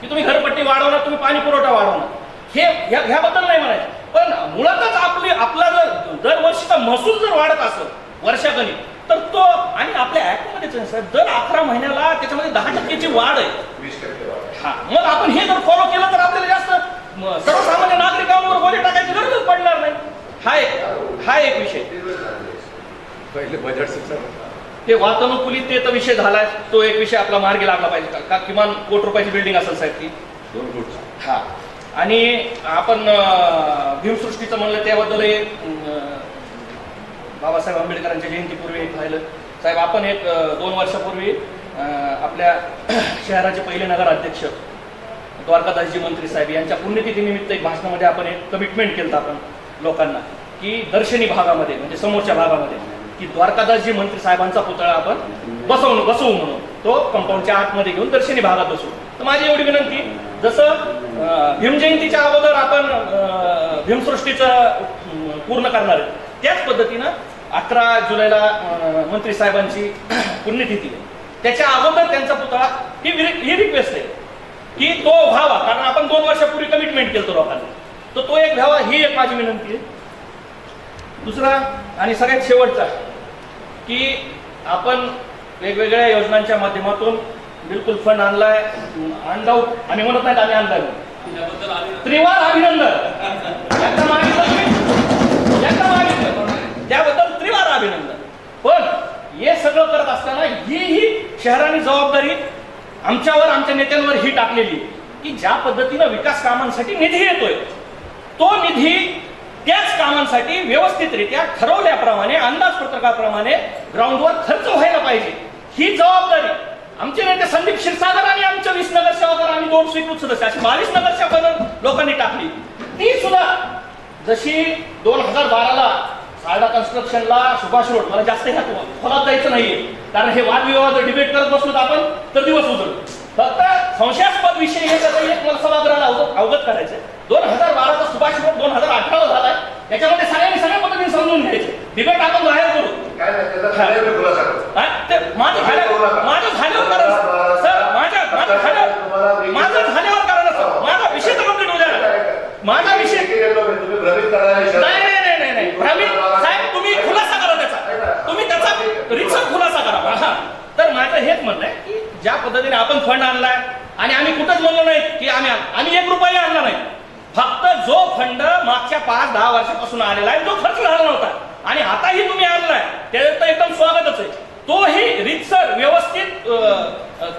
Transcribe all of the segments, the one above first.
की तुम्ही घरपट्टी वाढवणार तुम्ही पाणी पुरवठा वाढवणार. हे ह्या- ह्याबद्दल नाही म्हणायचं. पण मुळातच आपली आपला जर दरवर्षीचा महसूल जर वाढत असेल वर्षागणिक तर तो आणि आपल्या साहेब दर अकरा महिन्याला त्याच्यामध्ये दहा टक्क्याची वाढ आहे. हा. मग आपण हे जर फॉलो केलं तर आपल्याला जास्त सर्वसामान्य नागरिकांवर बोजे टाकायची गरजच पडणार नाही. हा एक हा एक विषय. पहिले बजेट ते वातानुकूलित ते तर विषय झालाय. तो एक विषय आपला मार्गी लागला पाहिजे. का- का किमान कोटी रुपयाची बिल्डिंग असेल साहेब ती. दोन कोटी. हा. आणि आपण भीमसृष्टीचं म्हणलं त्याबद्दल एक बाबासाहेब आंबेडकरांच्या जयंतीपूर्वी राहिलं. साहेब आपण एक दोन वर्षापूर्वी आपल्या शहराचे पहिले नगराध्यक्ष द्वारकादासजी मंत्री साहेब यांच्या पुण्यतिथीनिमित्त एक भाषणामध्ये आपण एक कमिटमेंट केलं आपण लोकांना की दर्शनी भागामध्ये म्हणजे समोरच्या भागामध्ये. की द्वारकादासजी मंत्री साहेबांचा पुतळा आपण बसवून बसवू म्हणून. तो कंपाऊंडच्या आतमध्ये घेऊन दर्शनी भागात बसवू तर माझी एवढी विनंती जसं भीमजयंतीच्या अगोदर आपण भीमसृष्टीचं पूर्ण करणार आहे त्याच पद्धतीनं अकरा जुलैला मंत्री साहेबांची पुण्यतिथी आहे. त्याच्या अगोदर त्यांचा पुतळा ही ही रिक्वेस्ट आहे की तो व्हावा कारण आपण दोन वर्षापूर्वी कमिटमेंट केलं लोकांना. तर तो एक व्हावा ही एक माझी विनंती आहे. दुसरा आणि सगळ्यात शेवटचा की आपण वेगवेगळ्या योजनांच्या माध्यमातून बिलकुल फंड आणलाय आणलाव आम्ही म्हणत नाहीत आम्ही आणलाय. त्रिवार अभिनंदन. एकदा मागितलं एकदा मागितलं त्याबद्दल त्रिवार अभिनंदन. पण हे सगळं करत असताना ही ही शहराने जबाबदारी आमच्यावर आमच्या नेत्यांवर ही टाकलेली की ज्या पद्धतीनं विकास कामांसाठी निधी येतोय तो निधी त्याच कामांसाठी व्यवस्थितरित्या ठरवल्याप्रमाणे अंदाजपत्रकाप्रमाणे ग्राउंडवर खर्च व्हायला पाहिजे. ही जबाबदारी आमचे नेते संदीप क्षीरसागर आणि आमच्या वीस नगरसेवक आणि दोन स्वीकृत सदस्य अशी बावीस नगरसेवक लोकांनी टाकली. ती सुद्धा जशी दोन हजार बाराला सारडा कन्स्ट्रक्शनला सुभाष रोड मला जास्त ह्या खोलात जायचं नाहीये. कारण हे वादविवाद डिबेट करत बसलो तर आपण तर दिवस उजळ फक्त संशयास्पद विषय हे त्याचा एक मला सभागृहाला अवगत अवगत करायचंय. दोन हजार बाराचा सुभाष रोड दोन हजार अठराला झालाय त्याच्यामध्ये सगळ्यांनी सगळ्या पद्धतीने समजून घ्यायचे. डिबेट आपण बाहेर करू माझं झाल्या माझं झाल्यावर करा ना. सर. माझ्या माझं झाल्यावर माझं झाल्यावर करा ना सर. माझा विषय तर कंप्लीट होऊ द्या. माझा विषय नाही नाही नाही नाही नाही. भ्रमित साहेब तुम्ही खुलासा करा त्याचा. तुम्ही त्याचा रिक्सर खुलासा करा. हा. तर माझं हेच म्हणणं आहे की ज्या पद्धतीने आपण फंड आणलाय आणि आम्ही कुठंच म्हणलो नाही की आम्ही आम्ही एक रुपया आणला नाही. मागच्या पाच दहा वर्षापासून आलेला आहे तो खर्च झाला नव्हता. आणि आताही तुम्ही आणलाय. त्याचं तर एकदम स्वागतच आहे. तोही रितसर व्यवस्थित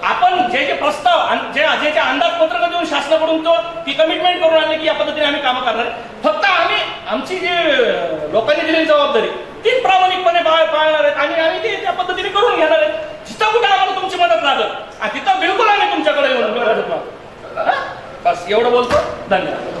आपण जे जे प्रस्ताव आणि जे जे जे अंदाजपत्रक देऊन शासनाकडून तो ती कमिटमेंट करून आणली की या पद्धतीने आम्ही कामं करणार आहे. फक्त आम्ही आमची जी लोकांनी दिलेली जबाबदारी ती प्रामाणिकपणे पाळणार आहेत. आणि आम्ही ते त्या पद्धतीने करून घेणार आहेत. जिथं कुठे आम्हाला तुमची मदत लागत आणि तिथं बिलकुल आम्ही तुमच्याकडे येऊन बस एवढं बोलतो. धन्यवाद.